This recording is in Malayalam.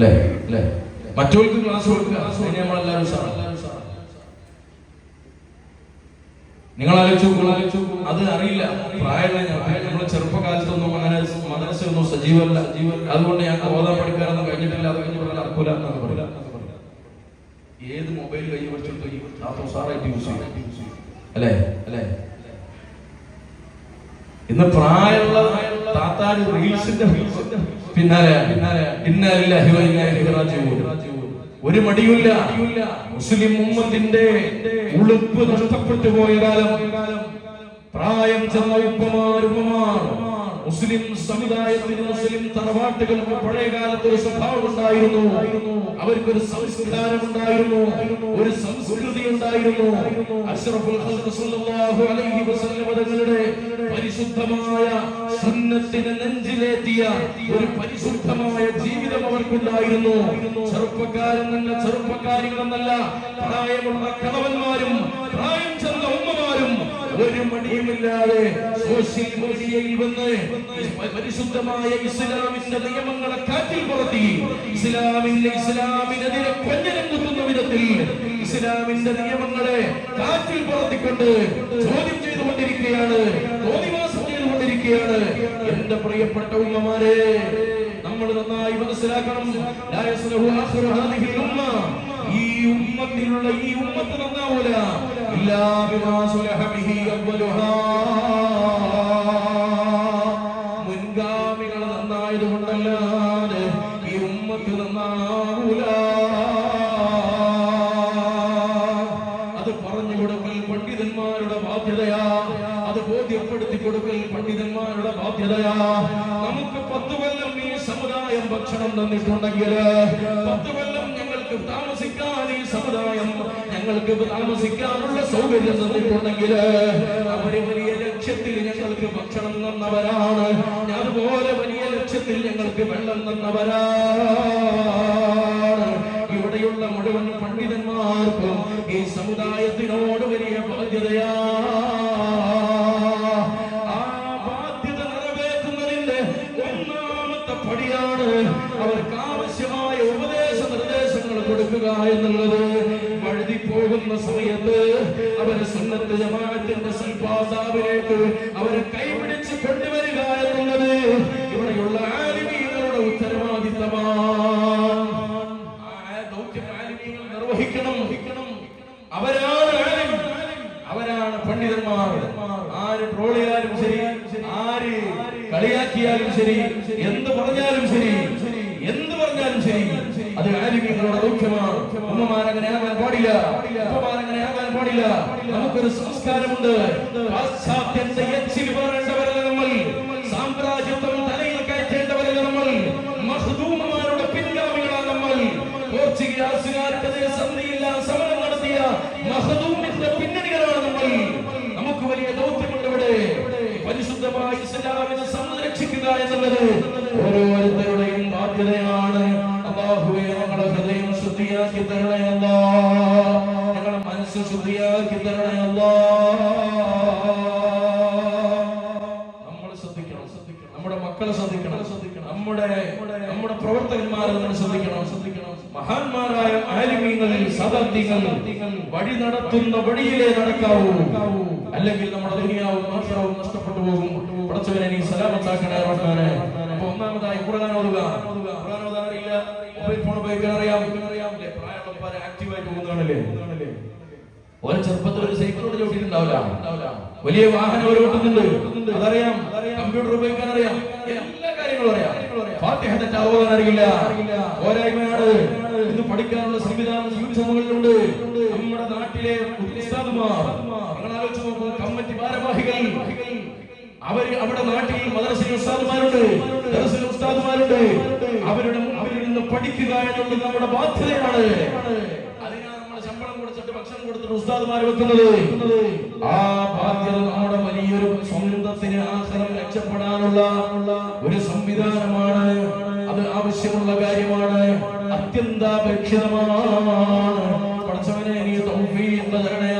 അല്ലേ? അല്ലേ? മറ്റവർക്ക് ക്ലാസ് കൊടുക്കുക. നമ്മളെല്ലാവരും നിങ്ങൾ ആലോചിച്ചു അത് അറിയില്ല. പ്രായമുള്ള ഞാൻ. നമ്മൾ ചെറുപ്പകാലത്തൊന്നും അങ്ങനെ മദ്രസയൊന്നും സജീവല്ല അതുകൊണ്ട് ഞാൻ ഓതാൻ പഠിക്കാനൊന്നും കഴിഞ്ഞിട്ടില്ല. അത് കഴിഞ്ഞ് പറഞ്ഞാൽ അർക്കൂല എന്നാണ് പറയില്ല ഏത് മൊബൈൽ കൈ വെച്ചിട്ട് യൂസ് ചെയ്യും അല്ലേ? അല്ലേ? ഇന്ന് പ്രായമുള്ള താത്താര് റീൽസിന്റെ പിന്നാലെ ഒരു മടിയില്ല മുസ്ലിം ഉമ്മത്തിന്റെ ഉളുപ്പ് നഷ്ടപ്പെട്ടു പോയ കാലം. പ്രായം ചെന്ന ഉപ്പമാർ ഉമ്മമാർ. മുസ്ലിം സമുദായത്തിന് മുസ്ലിം തറവാട്ടുകൾക്ക് പഴയകാലത്ത് ഒരു സ്വഭാവം ഉണ്ടായിരുന്നു. അവർക്കൊരു സംസ്കാരം ഉണ്ടായിരുന്നു. ഒരു സംസ്കൃതി ഉണ്ടായിരുന്നു. അഷ്റഫുൽ സല്ലല്ലാഹു അലൈഹി തങ്ങളുടെ പരിശുദ്ധമായ സുന്നത്തിനെ നെഞ്ചിലേറ്റിയ ഒരു പരിശുദ്ധമായ ജീവിതം അവർക്കുണ്ടായിരുന്നു. ചെറുപ്പക്കാരെന്നല്ല ചെറുപ്പക്കാരികളെന്നല്ല പ്രായമുള്ള കടവന്മാരും പ്രായം ചെന്ന ഉമ്മമാരും ഒരു മടിയുമില്ലാതെ സോഷ്യൽ മീഡിയയിൽ വന്ന് പരിശുദ്ധമായ ഇസ്ലാമിന്റെ നിയമങ്ങളെ കാറ്റിൽ പുറത്തി. ഇസ്ലാമിന്റെ ഇസ്ലാമിനെതിരെ കൊഞ്ഞനം കുത്തുന്ന വിധത്തിൽ ഇസ്ലാമിന്റെ നിയമങ്ങളെ കാറ്റിൽ പുറത്തിക്കൊണ്ട് ചോദ്യം ചെയ്തുകൊണ്ടിരിക്കുകയാണ്. തോന്നിവാസം ചെയ്തുകൊണ്ടിരിക്കുകയാണ്. എന്റെ പ്രിയപ്പെട്ട ഉമ്മമാരെ നമ്മൾ നന്നായി മനസ്സിലാക്കണം. ഈ ഉമ്മത്തിലുള്ള ഈ ഉമ്മത്ത് നന്നാവൂല ഇല്ലാ ബിമാ സുലഹ ബിഹി അവ്വലുഹാ മുൻഗാമികൾ നന്നായത് കൊണ്ടല്ലാതെ ഈ ഉമ്മത്ത് നന്നാവൂല അത് പറഞ്ഞു കൊടുക്കൽ പണ്ഡിതന്മാരുടെ ബാധ്യതയാ. അത് ബോധ്യപ്പെടുത്തി കൊടുക്കൽ പണ്ഡിതന്മാരുടെ ബാധ്യതയാ. നമുക്ക് പത്ത് കൊല്ലം ഈ സമുദായം ഭക്ഷണം തന്നിട്ടുണ്ടെങ്കിൽ പത്ത് കൊല്ലം ഞങ്ങൾക്ക് താമസിക്കാൻ ഈ സമുദായം ഞങ്ങൾക്ക് താമസിക്കാനുള്ള സൗകര്യം തന്നിട്ടുണ്ടെങ്കിൽ അവർ വലിയ ലക്ഷ്യത്തിൽ ഞങ്ങൾക്ക് ഭക്ഷണം തന്നവരാണ്. അതുപോലെ വലിയ ലക്ഷ്യത്തിൽ ഞങ്ങൾക്ക് വെള്ളം തന്നവരാണ്. ഇവിടെയുള്ള മുഴുവൻ പണ്ഡിതന്മാർക്കും ഈ സമുദായത്തിനോട് വലിയ ബാധ്യതയാ. ആ ബാധ്യത നിറവേറ്റുന്നതിന്റെ ഒന്നാമത്തെ പടിയാണ് അവർക്ക് ആവശ്യമായ നിർദ്ദേശങ്ങൾ കൊടുക്കുക എന്നുള്ളത് വഴുതി പോകുന്ന സമയത്ത് അവരെ സ്വന്തത്തെ ജമാഅത്തിന്റെ സൽപാതാവിലേക്ക് അവരെ കൈപിടിച്ച് കൊണ്ടുവരിക എന്നുള്ളത് ഇവിടെയുള്ള ആലിമീങ്ങളുടെ ഉത്തരവാദിത്തമാണ്. നിർവഹിക്കണം. അവരാണ്. അവരാണ് പണ്ഡിതന്മാർ. ആര് ട്രോൾ ശരി ആര് കളിയാക്കിയാലും ശരി എന്ത് പറഞ്ഞാലും ശരി എന്ത് പറഞ്ഞാലും ശരി അത് ആരോഗ്യങ്ങളുടെ ദൗത്യമാണ്. ഉമ്മമാരങ്ങനെ ആകാൻ പാടില്ല. ഉപ്പമാരങ്ങനെ ആകാൻ പാടില്ല. നമുക്കൊരു സംസ്കാരമുണ്ട്. നമ്മൾ. തലയിൽ നമ്മൾ. പിൻഗാമികളാണ് നമ്മൾ. സമരം നടത്തിയ നമ്മൾ. നമുക്ക് വലിയ ദൗത്യമുണ്ട് ഇവിടെ. പരിശുദ്ധമായ സംരക്ഷിക്കുക എന്നുള്ളത് ശുദ്ധിയാക്കി തരണേ അല്ലാ ഞങ്ങളുടെ മനസ്സ് ശുദ്ധിയാക്കി തരണേ അല്ലാ നമ്മൾ ശ്രദ്ധിക്കണം ശ്രദ്ധിക്കണം. നമ്മുടെ മക്കളെ ശ്രദ്ധിക്കണം ശ്രദ്ധിക്കണം. നമ്മുടെ നമ്മുടെ പ്രവർത്തകന്മാരെ നമ്മൾ ശ്രദ്ധിക്കണം ശ്രദ്ധിക്കണം. മഹാന്മാരായ ആലിമീങ്ങളിൽ സദർത്തികൾ വഴി നടത്തുന്ന വഴിയിലേ നടക്കാവൂ. അല്ലെങ്കിൽ നമ്മുടെ ദുനിയാവും നാശവും നഷ്ടപ്പെട്ടു പോകും. പടച്ചവനെ നീ സലാമത്താക്കണേ അപ്പൊ ഒന്നാമതായി ഖുർആൻ ഓതുക. ഖുർആൻ ഓതാൻ ഫോൺ ഉപയോഗിക്കാൻ അറിയാം പോകുന്നതാണല്ലേ? ഓരോ ചെറുപ്പത്തിൽ ഒരു ചോട്ടിട്ടുണ്ടാവില്ല വലിയ വാഹനം ഒരു ഓട്ടുന്നുണ്ട്. അതറിയാം. കമ്പ്യൂട്ടർ ഉപയോഗിക്കാൻ അറിയാം എല്ലാ കാര്യങ്ങളും അറിയാം. ഫാത്തിഹ തെറ്റാവാൻ അറിയില്ല. പോരായ്മയാണ്. ഇന്ന് പഠിക്കാനുള്ള സംവിധാനം യൂട്യൂബുകളിലുണ്ട് നമ്മുടെ നാട്ടിലെ ഉസ്താദുമാർ. കമ്മിറ്റി ഭാരവാഹികൾ. അവർ അവിടെ നാട്ടിൽ മദ്രസയിൽ ഉസ്താദുമാരുണ്ട്. ഉസ്താദുമാരുണ്ട്. പഠിക്കുക എന്നുള്ളത് നമ്മുടെ ബാധ്യതയാണ്. നമ്മൾ ഉസ്താദുമാർ വെക്കുന്നത്. ആ നമ്മുടെ വലിയൊരു ഒരു സംവിധാനമാണ്. അത് ആവശ്യമുള്ള കാര്യമാണ്. അത്യന്താപേക്ഷിതമാണ്. പഠിച്ചവനെ നീ തൗഫീഖ് തരണേ